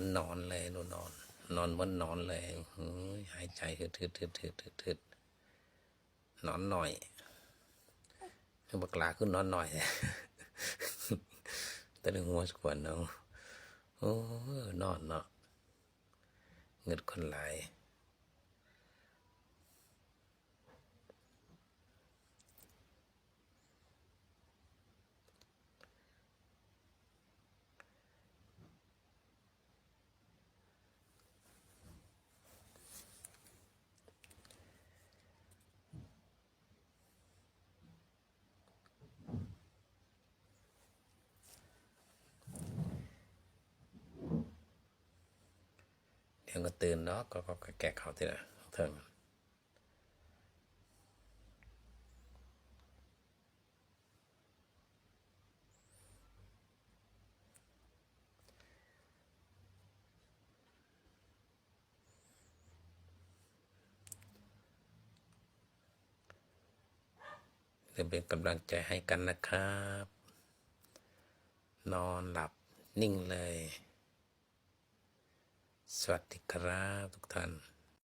อนนอนเลยหนูนอน นอนเหมือนนอนเลยหายใจฮึดฮึดฮึดฮึดฮึดฮึดนอนหน่อยคือบักลาขึ้นนอนหน่อยแต่ดึงหัวสวนเนาะโอ้นอนเนาะเงิดคนหลาย เดี๋ยวก็ตื่นเนาะก็ก็ก็แกะเขาทีละเถิงเดี๋ยวเป็นกำลังใจให้กันนะครับ นอนหลับนิ่งเลย วัสดีครับทุกท่าน